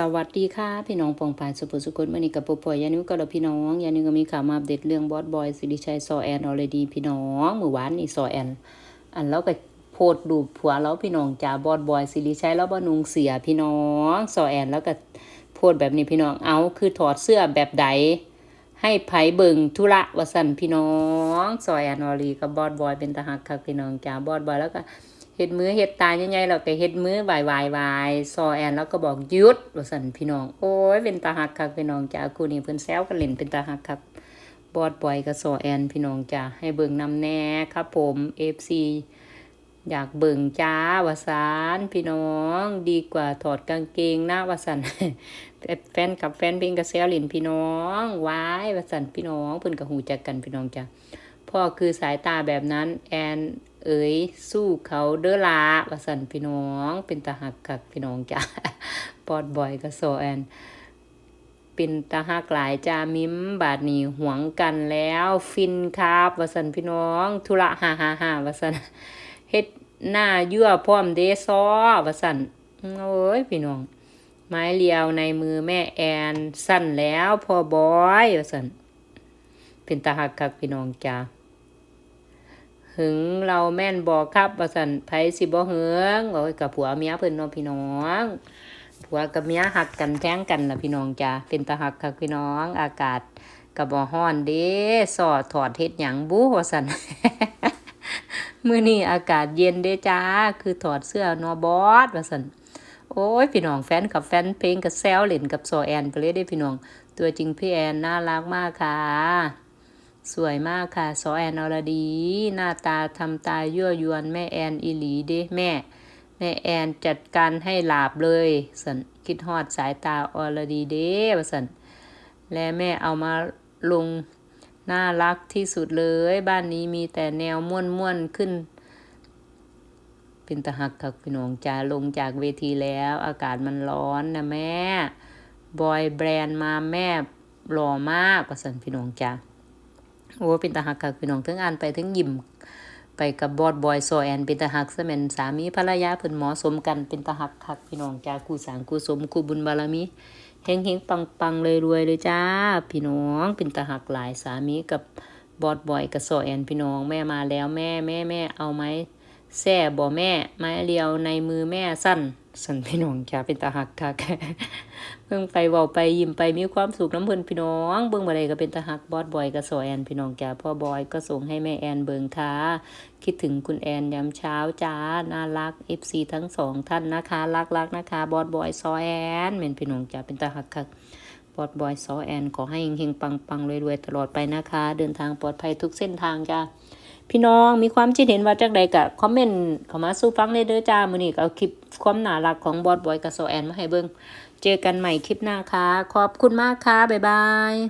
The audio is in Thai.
สวัสดีค่ะ พี่น้องปองปายสุภสุคนวันนี้กับปปอยยานิวกับเราพี่น้องยานิวก็มีข่าวมาอัปเดตเรื่องบอสบอยสิริชัยซอแอนออลดีพี่น้องเมื่อวานนี่ซอแอน อันแล้วก็โพดดูผัวแล้วพี่น้องจ่าบอสบอยสิริชัยแล้วบ่นุงเสียพี่น้องซอแอนแล้วก็โพดแบบนี้พี่น้องเอาคือถอดเสื้อแบบใดให้ไผเบิงธุระวสันพี่น้องซอยแอนอลีกับบอดบอยเป็นตาหักคักพี่น้องจ้าบอดบอยแล้วก็ เฮ็ดมือเฮ็ดตาใหญ่ๆแล้วก็เฮ็ดมือวายวายวายซอแอนแล้วก็บอกยุดวสันพี่น้อง โอ้ยเป็นตาหักคักพี่น้องจ้าคู่นี้เพิ่นแซวกันเล่นเป็นตาหักคักบอดบอยกับซอแอนพี่น้องจ้าให้เบิ่งนำแน่ครับผม FC อยากเบิ่งจ้าวสานพี่น้องดีกว่าถอดกางเกงหนะวสันแฟนกับแฟนเพลงกับเซลลินพี่น้องว้ายวสันพี่น้องเพิ่นกับหูจักกันพี่น้องจ้ะพ่อคือสายตาแบบนั้นแอน เอ๋ยสู้เขาเด้อลาวสันพี่น้อง เป็นตาหักกักพี่น้องจ้ะปอดบ่อยกับโซแอนเป็นตาหักหลายจามิมบาดนี้หวงกันแล้ว ฟินครับวสันพี่น้องธุระฮ่าฮ่าฮ่าวสันเฮ็ดหน้ายั่วพร้อมเดซอวสันโอ้ยพี่น้อง ไม้เลียวในมือแม่แอนสั้นแล้วพอบอยว่าสันเป็นตาหักคักพี่น้องจ้า หึงเราแม่นบอกครับว่าสันไผสิบ่เหืองโอ้ยกับผัวเมียเพิ่นเนาะพี่น้องผัวกับเมียหักกันแท้งกันล่ะพี่น้องจ้าเป็นตาหักคักพี่น้องอากาศกับบ่ฮ้อนเด้สอดถอดเฮ็ดหยังบู้ว่าสันมื้อนี้อากาศเย็นเด้จ้าคือถอดเสื้อนอบอสว่าสันโอ้ยพี่น้องแฟนกับแฟนเพลงกับแซวเล่นกับโซแอนไปเลยได้พี่น้อง ตัวจริงพี่แอนน่ารักมากค่ะ สวยมากค่ะโซแอนอรดี หน้าตาทำตายั่วยวนแม่แอนอีหลีเด้แม่ แม่แอนจัดการให้หลาบเลยสันคิดฮอดสายตาอรดีเด้ว่าสันและแม่เอามาลงน่ารักที่สุดเลย บ้านนี้มีแต่แนวม่วนม่วนๆขึ้น เป็นตะหักกับพี่น้องจาลงจากเวทีแล้ว อากาศมันร้อนนะแม่ บอยแบรนด์มาแม่หล่อมากประสันพี่น้องจ้า โอ้เป็นตะหักกับพี่น้องทั้งอ่านไปทั้งยิ้มไปกับบอดบอยโซแอนเป็นตะหักเสม็นสามีภรรยาเพิ่นหมาะสมกันเป็นตะหักคักพี่น้องจ้าคู่สางคู่สมคู่บุญบารมีเฮงเฮงปังปังเลยรวยเลยจ้า พี่น้องเป็นตะหักหลายสามีกับบอดบอยกับโซแอนพี่น้องแม่มาแล้วแม่แม่แม่เอาไหมแซ่บ่แม่ไม้เรียวในมือแม่สั้น สันพี่น้องจ้าเป็นตาหักคักเบิ่งไปเว้าไปยิ้มไปมีความสุขน้ำเพิ่นพี่น้อง เบิ่งบ่ได้ก็เป็นตาหักบอสบอยกับโซแอนพี่น้องจ้าพ่อบอยก็ส่งให้แม่แอนเบิ่งค่ะคิดถึงคุณแอนยามเช้าจ้าน่ารัก FC ทั้งสองท่านนะคะรักรักๆนะคะบอสบอยซอแอนแม่นพี่น้องจ้าเป็นตาหักคักบอสบอยซอแอนขอให้เฮงๆปังๆรวยๆตลอดไปนะคะ เดินทางปลอดภัยทุกเส้นทางจ้า พี่น้องมีความคิดเห็นว่าจากใดกะคอมเมนต์เข้ามาสู้ฟังได้เด้อจ้ามื้อนี้ก็เอาคลิปความน่ารักของบอสบอยกับโซแอนมาให้เบิ่งเจอกันใหม่คลิปหน้าค่ะ ขอบคุณมากค่ะ บ๊ายบาย